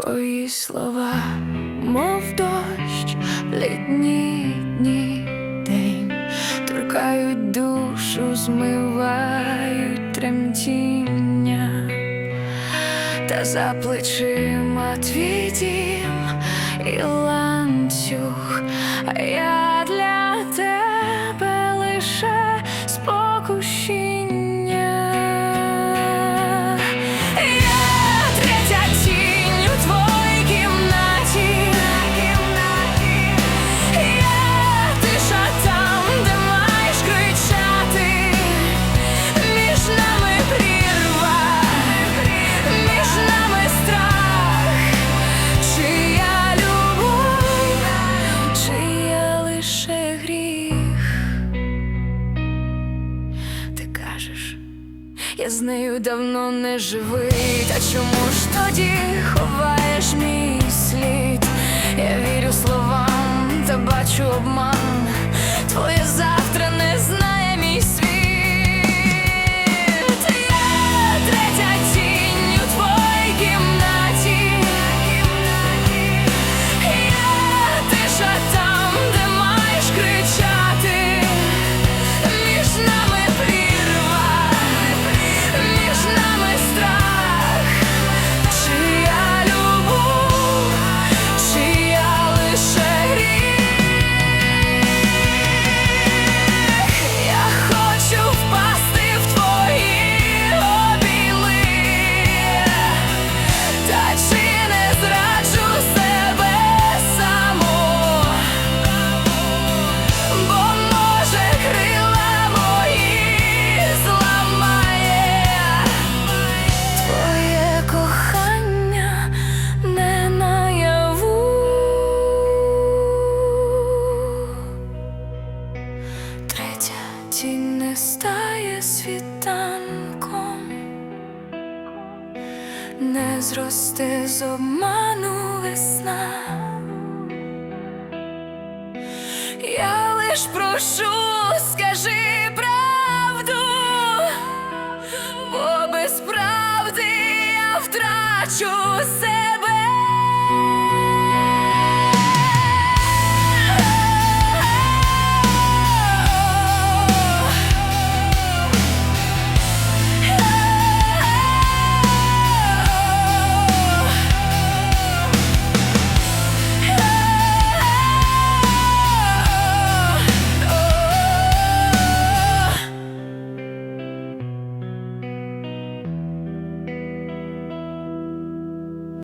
Твої слова, мов дощ, літні дні день, торкають душу, змивають тремтіння, та за плечима твій дім і ланцюг, а я Я з нею давно не живий, та чому ж тоді ховаєш мій слід? Тінь не стає світанком, не зросте з обману весна. Я лиш прошу, скажи правду, бо без правди я втрачу себе.